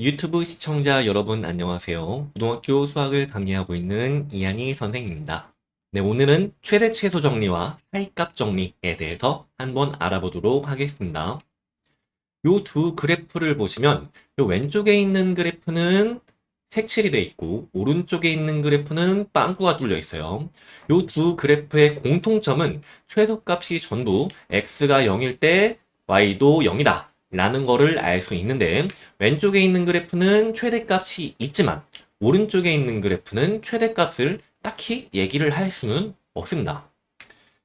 유튜브 시청자 여러분 안녕하세요. 고등학교 수학을 강의하고 있는 이한희 선생님입니다. 네, 오늘은 최대 최소 정리와 사이값 정리에 대해서 한번 알아보도록 하겠습니다. 요 두 그래프를 보시면 요 왼쪽에 있는 그래프는 색칠이 되어 있고 오른쪽에 있는 그래프는 빵꾸가 뚫려 있어요. 요 두 그래프의 공통점은 최소값이 전부 x가 0일 때 y도 0이다. 라는 거를 알 수 있는데 왼쪽에 있는 그래프는 최대값이 있지만 오른쪽에 있는 그래프는 최대값을 딱히 얘기를 할 수는 없습니다.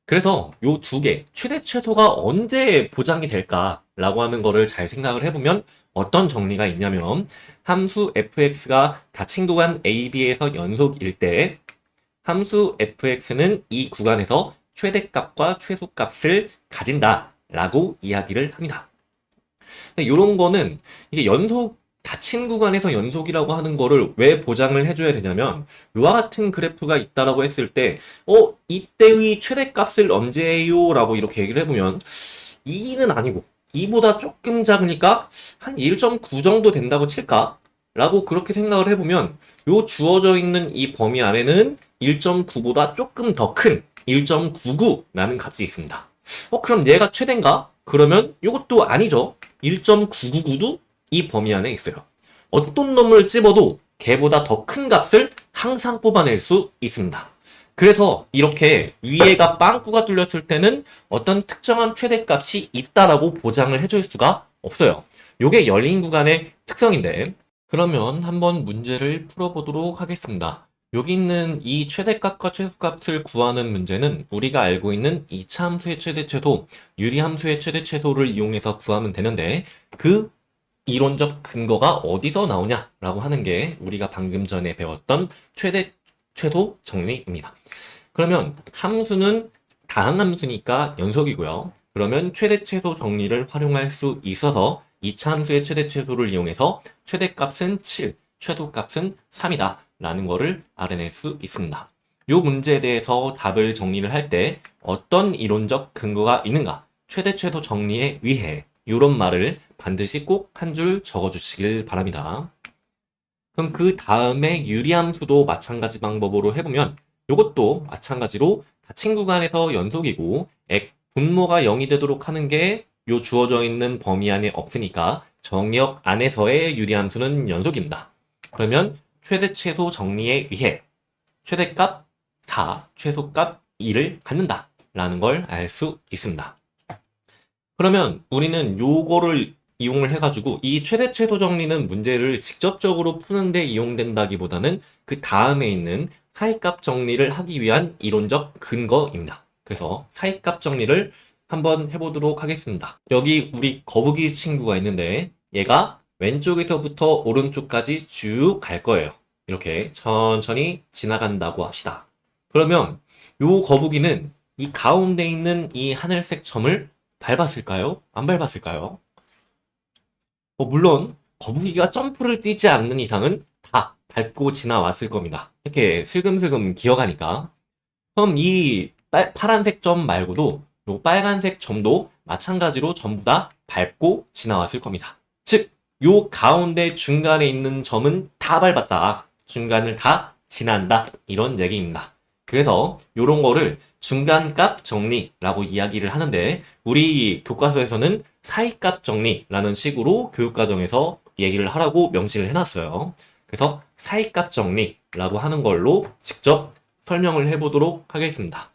그래서 요 두 개, 최대 최소가 언제 보장이 될까라고 하는 거를 잘 생각을 해보면 어떤 정리가 있냐면 함수 fx가 닫힌 구간 ab에서 연속일 때 함수 fx는 이 구간에서 최대값과 최소값을 가진다라고 이야기를 합니다. 이런 거는 이게 연속 닫힌 구간에서 연속이라고 하는 거를 왜 보장을 해줘야 되냐면 이와 같은 그래프가 있다라고 했을 때 어, 이때의 최대값을 언제요? 라고 이렇게 얘기를 해보면 2는 아니고 2보다 조금 작으니까 한 1.9 정도 된다고 칠까? 라고 그렇게 생각을 해보면 요 주어져 있는 이 범위 안에는 1.9보다 조금 더 큰 1.99라는 값이 있습니다. 어, 그럼 얘가 최대인가? 그러면 이것도 아니죠. 1.999도 이 범위 안에 있어요. 어떤 놈을 집어도 걔보다 더 큰 값을 항상 뽑아낼 수 있습니다. 그래서 이렇게 위에가 빵꾸가 뚫렸을 때는 어떤 특정한 최대값이 있다라고 보장을 해줄 수가 없어요. 요게 열린 구간의 특성인데 그러면 한번 문제를 풀어보도록 하겠습니다. 여기 있는 이 최대값과 최소값을 구하는 문제는 우리가 알고 있는 이차 함수의 최대 최소, 유리 함수의 최대 최소를 이용해서 구하면 되는데 그 이론적 근거가 어디서 나오냐라고 하는 게 우리가 방금 전에 배웠던 최대 최소 정리입니다. 그러면 함수는 다항함수니까 연속이고요. 그러면 최대 최소 정리를 활용할 수 있어서 이차 함수의 최대 최소를 이용해서 최대값은 7, 최소값은 3이다. 라는 거를 알아낼 수 있습니다. 이 문제에 대해서 답을 정리를 할 때 어떤 이론적 근거가 있는가? 최대 최소 정리에 의해 이런 말을 반드시 꼭 한 줄 적어 주시길 바랍니다. 그럼 그 다음에 유리함수도 마찬가지 방법으로 해보면 이것도 마찬가지로 닫힌 구간에서 연속이고 액 분모가 0이 되도록 하는 게 요 주어져 있는 범위 안에 없으니까 정역 안에서의 유리함수는 연속입니다. 그러면 최대 최소 정리에 의해 최대값 4, 최소값 2를 갖는다 라는 걸 알 수 있습니다. 그러면 우리는 요거를 이용을 해가지고 이 최대 최소 정리는 문제를 직접적으로 푸는데 이용된다기보다는 그 다음에 있는 사이값 정리를 하기 위한 이론적 근거입니다. 그래서 사이값 정리를 한번 해보도록 하겠습니다. 여기 우리 거북이 친구가 있는데 얘가 왼쪽에서부터 오른쪽까지 쭉 갈 거예요. 이렇게 천천히 지나간다고 합시다. 그러면 요 거북이는 이 가운데 있는 이 하늘색 점을 밟았을까요? 안 밟았을까요? 어, 물론 거북이가 점프를 뛰지 않는 이상은 다 밟고 지나왔을 겁니다. 이렇게 슬금슬금 기어가니까. 그럼 이 빨, 파란색 점 말고도 요 빨간색 점도 마찬가지로 전부 다 밟고 지나왔을 겁니다. 즉, 요 가운데 중간에 있는 점은 다 밟았다. 중간을 다 지난다. 이런 얘기입니다. 그래서 이런 거를 중간값 정리라고 이야기를 하는데 우리 교과서에서는 사이값 정리라는 식으로 교육과정에서 얘기를 하라고 명시를 해놨어요. 그래서 사이값 정리라고 하는 걸로 직접 설명을 해보도록 하겠습니다.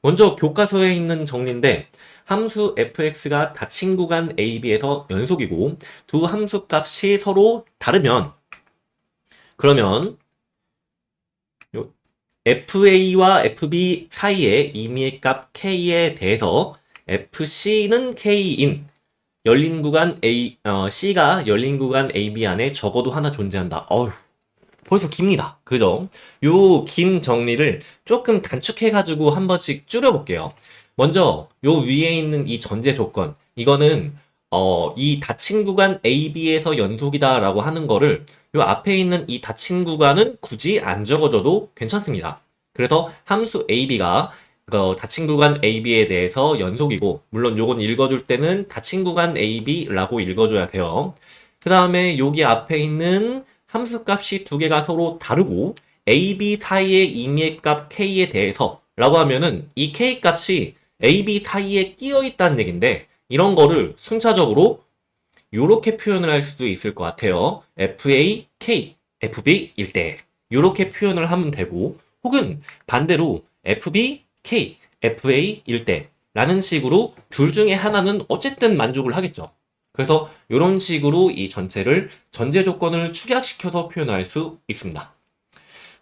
먼저 교과서에 있는 정리인데 함수 fx가 닫힌 구간 ab에서 연속이고 두 함수 값이 서로 다르면 그러면 FA와 FB 사이의 임의의 값 K에 대해서 FC는 K인 열린 구간 A, 어, C가 열린 구간 AB 안에 적어도 하나 존재한다. 어휴, 벌써 깁니다. 그죠? 요 긴 정리를 조금 단축해 가지고 한 번씩 줄여 볼게요. 먼저 요 위에 있는 이 전제 조건, 이거는 어, 이 닫힌 구간 AB에서 연속이다라고 하는 거를 요 앞에 있는 이 닫힌 구간은 굳이 안 적어줘도 괜찮습니다. 그래서 함수 AB가 그 닫힌 구간 AB에 대해서 연속이고, 물론 요건 읽어줄 때는 닫힌 구간 AB라고 읽어줘야 돼요. 그 다음에 여기 앞에 있는 함수 값이 두 개가 서로 다르고 a, b 사이의 임의의 값 k에 대해서 라고 하면은 이 k 값이 a, b 사이에 끼어 있다는 얘기인데 이런 거를 순차적으로 이렇게 표현을 할 수도 있을 것 같아요. fa, k, fb 일 때. 이렇게 표현을 하면 되고 혹은 반대로 fb, k, fa 일 때. 라는 식으로 둘 중에 하나는 어쨌든 만족을 하겠죠. 그래서 이런 식으로 이 전체를 전제 조건을 축약시켜서 표현할 수 있습니다.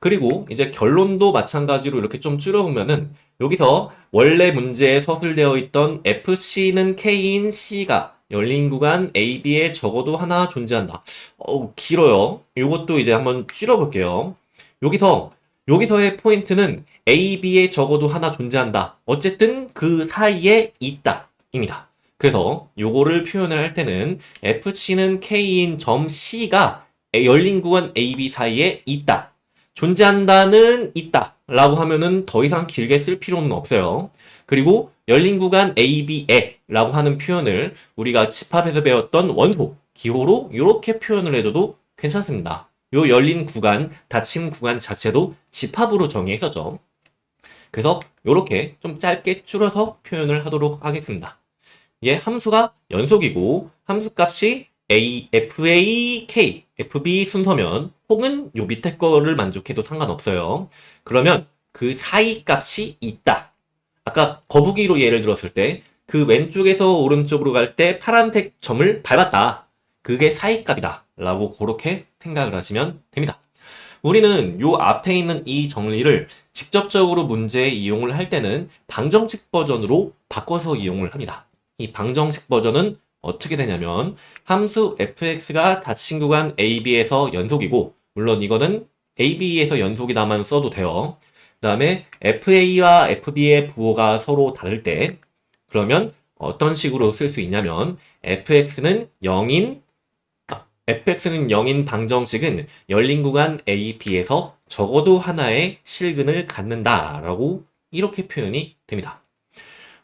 그리고 이제 결론도 마찬가지로 이렇게 좀 줄여보면은 여기서 원래 문제에 서술되어 있던 FC는 K인 C가 열린 구간 AB에 적어도 하나 존재한다. 어우, 길어요. 이것도 이제 한번 줄여볼게요. 여기서, 여기서의 포인트는 AB에 적어도 하나 존재한다. 어쨌든 그 사이에 있다. 입니다. 그래서 요거를 표현을 할 때는 FC는 K인 점 C가 열린 구간 AB 사이에 있다. 존재한다는 있다. 라고 하면은 더 이상 길게 쓸 필요는 없어요. 그리고 열린 구간 AB에 라고 하는 표현을 우리가 집합에서 배웠던 원소, 기호로 이렇게 표현을 해줘도 괜찮습니다. 요 열린 구간, 닫힌 구간 자체도 집합으로 정의했었죠. 그래서 이렇게 좀 짧게 줄여서 표현을 하도록 하겠습니다. 얘 함수가 연속이고 함수 값이 A, FA, K, FB 순서면 혹은 요 밑에 거를 만족해도 상관없어요. 그러면 그 사이 값이 있다. 아까 거북이로 예를 들었을 때 그 왼쪽에서 오른쪽으로 갈 때 파란색 점을 밟았다. 그게 사이 값이다. 라고 그렇게 생각을 하시면 됩니다. 우리는 요 앞에 있는 이 정리를 직접적으로 문제에 이용을 할 때는 방정식 버전으로 바꿔서 이용을 합니다. 이 방정식 버전은 어떻게 되냐면 함수 fx가 닫힌 구간 ab에서 연속이고 물론 이거는 ab에서 연속이다만 써도 돼요. 그 다음에 fa와 fb의 부호가 서로 다를 때 그러면 어떤 식으로 쓸 수 있냐면 fx는 0인 fx는 0인 방정식은 열린 구간 a, b에서 적어도 하나의 실근을 갖는다라고 이렇게 표현이 됩니다.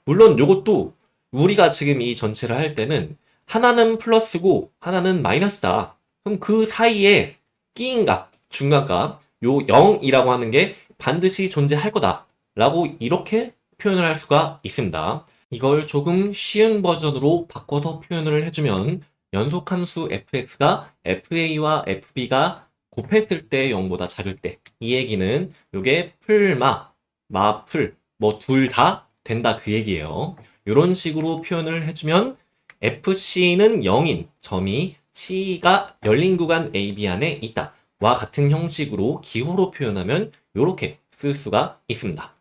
물론 이것도 우리가 지금 이 전체를 할 때는 하나는 플러스고 하나는 마이너스다. 그럼 그 사이에 끼인 값, 중간 값, 요 0이라고 하는 게 반드시 존재할 거다. 라고 이렇게 표현을 할 수가 있습니다. 이걸 조금 쉬운 버전으로 바꿔서 표현을 해주면 연속함수 fx가 fa와 fb가 곱했을 때 0보다 작을 때 이 얘기는 요게 풀마, 마풀 뭐 둘 다 된다 그 얘기예요. 이런 식으로 표현을 해주면 fc는 0인 점이 c가 열린 구간 AB 안에 있다. 와 같은 형식으로 기호로 표현하면 이렇게 쓸 수가 있습니다.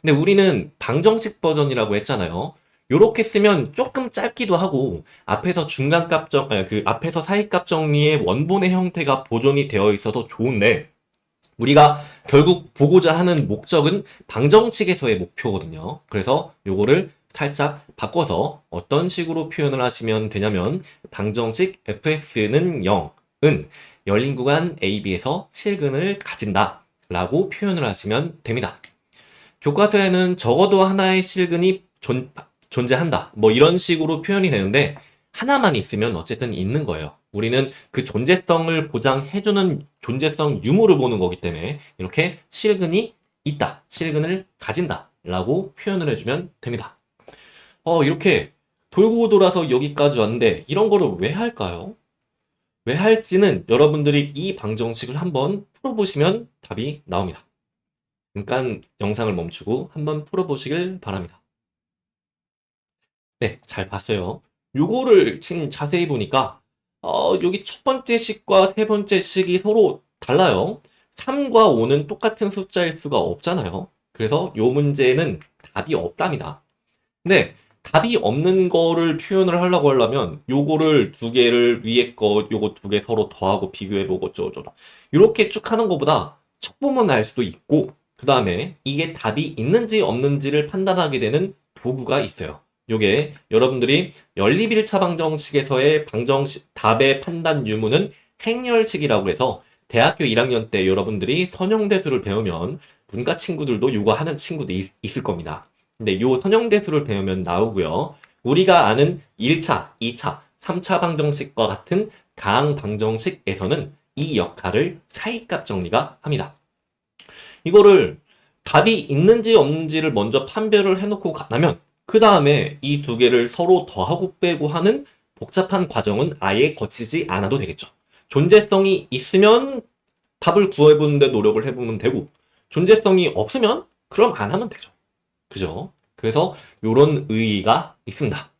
근데 우리는 방정식 버전이라고 했잖아요. 요렇게 쓰면 조금 짧기도 하고 앞에서 중간 값 정, 아니, 그 앞에서 사이 값 정리의 원본의 형태가 보존이 되어 있어도 좋은데 우리가 결국 보고자 하는 목적은 방정식에서의 목표거든요. 그래서 요거를 살짝 바꿔서 어떤 식으로 표현을 하시면 되냐면 방정식 fx는 0은 열린 구간 AB에서 실근을 가진다 라고 표현을 하시면 됩니다. 교과서에는 적어도 하나의 실근이 존, 존재한다. 뭐 이런 식으로 표현이 되는데 하나만 있으면 어쨌든 있는 거예요. 우리는 그 존재성을 보장해주는 존재성 유무를 보는 거기 때문에 이렇게 실근이 있다. 실근을 가진다. 라고 표현을 해주면 됩니다. 어, 이렇게 돌고 돌아서 여기까지 왔는데 이런 거를 왜 할까요? 왜 할지는 여러분들이 이 방정식을 한번 풀어보시면 답이 나옵니다. 잠깐 영상을 멈추고 한번 풀어보시길 바랍니다. 네, 잘 봤어요. 요거를 지금 자세히 보니까 어, 여기 첫 번째 식과 세 번째 식이 서로 달라요. 3과 5는 똑같은 숫자일 수가 없잖아요. 그래서 요 문제는 답이 없답니다. 근데 답이 없는 거를 표현을 하려고 하려면 요거를 두 개를 위에 거 요거 두 개 서로 더하고 비교해보고 어쩌고저쩌고 이렇게 쭉 하는 것보다 척 보면 알 수도 있고 그 다음에 이게 답이 있는지 없는지를 판단하게 되는 도구가 있어요. 요게 여러분들이 연립 1차 방정식에서의 방정식 답의 판단 유무는 행렬칙이라고 해서 대학교 1학년 때 여러분들이 선형대수를 배우면 문과 친구들도 요거 하는 친구도 있을 겁니다. 근데 요 선형대수를 배우면 나오고요. 우리가 아는 1차, 2차, 3차 방정식과 같은 다항 방정식에서는 이 역할을 사이값 정리가 합니다. 이거를 답이 있는지 없는지를 먼저 판별을 해놓고 나면 그 다음에 이 두 개를 서로 더하고 빼고 하는 복잡한 과정은 아예 거치지 않아도 되겠죠. 존재성이 있으면 답을 구해보는데 노력을 해보면 되고 존재성이 없으면 그럼 안 하면 되죠. 그죠? 그래서 이런 의의가 있습니다.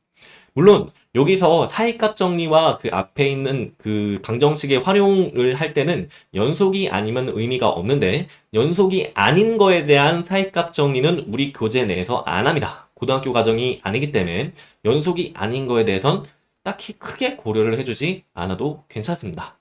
물론 여기서 사이값 정리와 그 앞에 있는 그 방정식의 활용을 할 때는 연속이 아니면 의미가 없는데 연속이 아닌 거에 대한 사이값 정리는 우리 교재 내에서 안 합니다. 고등학교 과정이 아니기 때문에 연속이 아닌 거에 대해선 딱히 크게 고려를 해주지 않아도 괜찮습니다.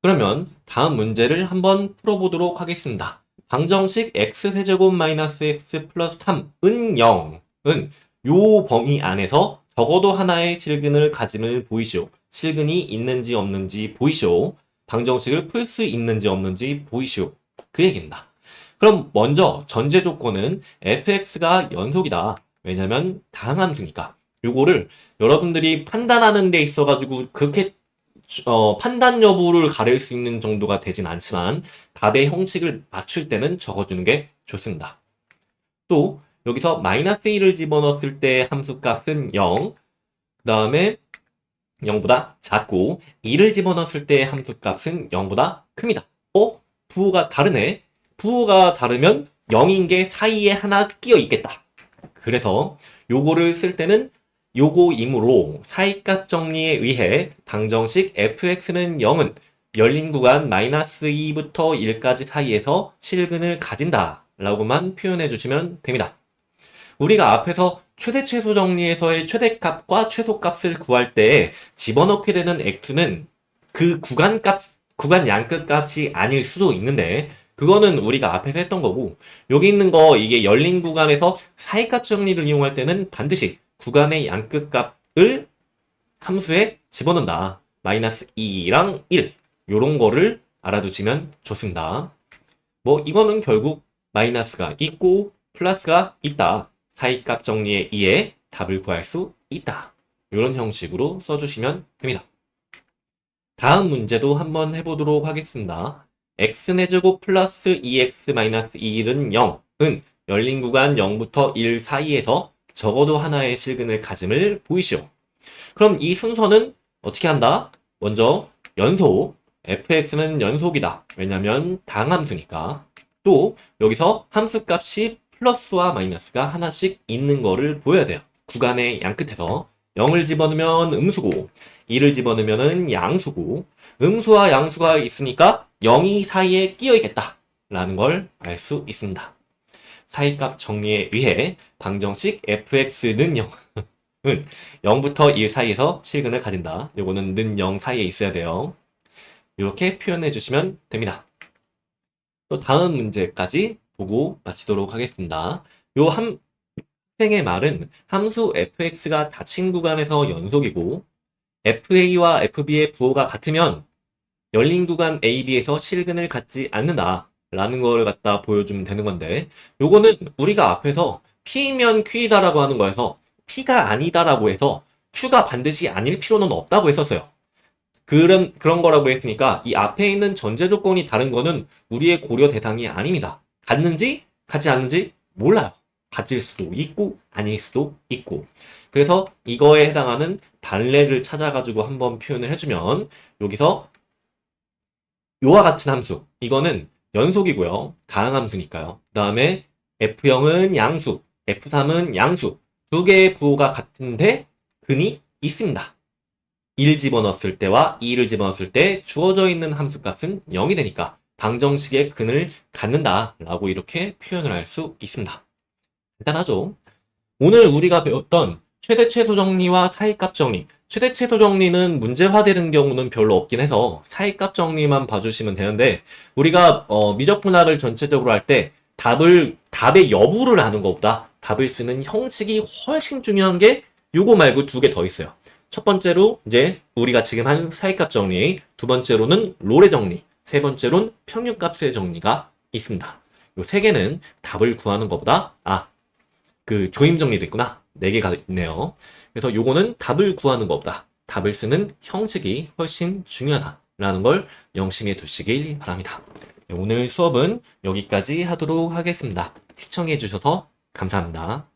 그러면 다음 문제를 한번 풀어보도록 하겠습니다. 방정식 x세제곱 마이너스 x 플러스 3은 0은 요 범위 안에서 적어도 하나의 실근을 가짐을 보이시오. 실근이 있는지 없는지 보이시오. 방정식을 풀 수 있는지 없는지 보이시오. 그 얘기입니다. 그럼 먼저 전제 조건은 fx가 연속이다. 왜냐면 다항함수니까. 요거를 여러분들이 판단하는 데 있어가지고 그렇게 어, 판단 여부를 가릴 수 있는 정도가 되진 않지만 답의 형식을 맞출 때는 적어주는 게 좋습니다. 또 여기서 마이너스 1을 집어넣었을 때 함수값은 0, 그 다음에 0보다 작고 2를 집어넣었을 때 함수값은 0보다 큽니다. 어? 부호가 다르네? 부호가 다르면 0인 게 사이에 하나 끼어 있겠다. 그래서 요거를 쓸 때는 요거이므로 사이값 정리에 의해 방정식 fx는 0은 열린 구간 마이너스 2부터 1까지 사이에서 실근을 가진다 라고만 표현해 주시면 됩니다. 우리가 앞에서 최대 최소 정리에서의 최대값과 최소값을 구할 때 집어넣게 되는 x는 그 구간값, 구간 양끝값이 아닐 수도 있는데 그거는 우리가 앞에서 했던 거고 여기 있는 거 이게 열린 구간에서 사이값 정리를 이용할 때는 반드시 구간의 양끝값을 함수에 집어넣는다. 마이너스 2랑 1 요런 거를 알아두시면 좋습니다. 뭐 이거는 결국 마이너스가 있고 플러스가 있다. 사이값 정리에 의해 답을 구할 수 있다. 이런 형식으로 써주시면 됩니다. 다음 문제도 한번 해보도록 하겠습니다. x제곱 플러스 2x 마이너스 1은 0은 열린 구간 0부터 1 사이에서 적어도 하나의 실근을 가짐을 보이시오. 그럼 이 순서는 어떻게 한다? 먼저 연속, fx는 연속이다. 왜냐면 당함수니까. 또 여기서 함수 값이 플러스와 마이너스가 하나씩 있는 거를 보여야 돼요. 구간의 양 끝에서 0을 집어넣으면 음수고 2를 집어넣으면 양수고 음수와 양수가 있으니까 0이 사이에 끼어 있겠다 라는 걸 알 수 있습니다. 사이값 정리에 의해 방정식 fx는 0 은 0부터 1 사이에서 실근을 가진다. 요거는 는 0 사이에 있어야 돼요. 이렇게 표현해 주시면 됩니다. 또 다음 문제까지 보고 마치도록 하겠습니다. 요 한, 학생의 말은 함수 fx가 닫힌 구간에서 연속이고 fa와 fb의 부호가 같으면 열린 구간 ab에서 실근을 갖지 않는다. 라는 걸 갖다 보여주면 되는 건데 요거는 우리가 앞에서 P면 Q이다라고 하는 거에서 P가 아니다라고 해서 Q가 반드시 아닐 필요는 없다고 했었어요. 그런, 그런 거라고 했으니까 이 앞에 있는 전제 조건이 다른 거는 우리의 고려 대상이 아닙니다. 같는지 같지 않는지 몰라요. 같을 수도 있고 아닐 수도 있고. 그래서 이거에 해당하는 반례를 찾아가지고 한번 표현을 해주면 여기서 요와 같은 함수 이거는 연속이고요. 다항함수니까요. 그 다음에 F0은 양수, F3은 양수. 두 개의 부호가 같은데 근이 있습니다. 1 집어넣었을 때와 2를 집어넣었을 때 주어져 있는 함수값은 0이 되니까 방정식의 근을 갖는다 라고 이렇게 표현을 할 수 있습니다. 간단하죠? 오늘 우리가 배웠던 최대 최소 정리와 사이값 정리 최대 최소 정리는 문제화되는 경우는 별로 없긴 해서 사이값 정리만 봐주시면 되는데 우리가 어, 미적 분할을 전체적으로 할 때 답을 답의 여부를 아는 것보다 답을 쓰는 형식이 훨씬 중요한 게 요거 말고 두 개 더 있어요. 첫 번째로 이제 우리가 지금 한 사이값 정리, 두 번째로는 롤의 정리, 세 번째로는 평균값의 정리가 있습니다. 요 세 개는 답을 구하는 것보다 아 그 조임 정리도 있구나 네 개가 있네요. 그래서 요거는 답을 구하는 것보다 답을 쓰는 형식이 훨씬 중요하다라는 걸 명심해 두시길 바랍니다. 네, 오늘 수업은 여기까지 하도록 하겠습니다. 시청해 주셔서 감사합니다.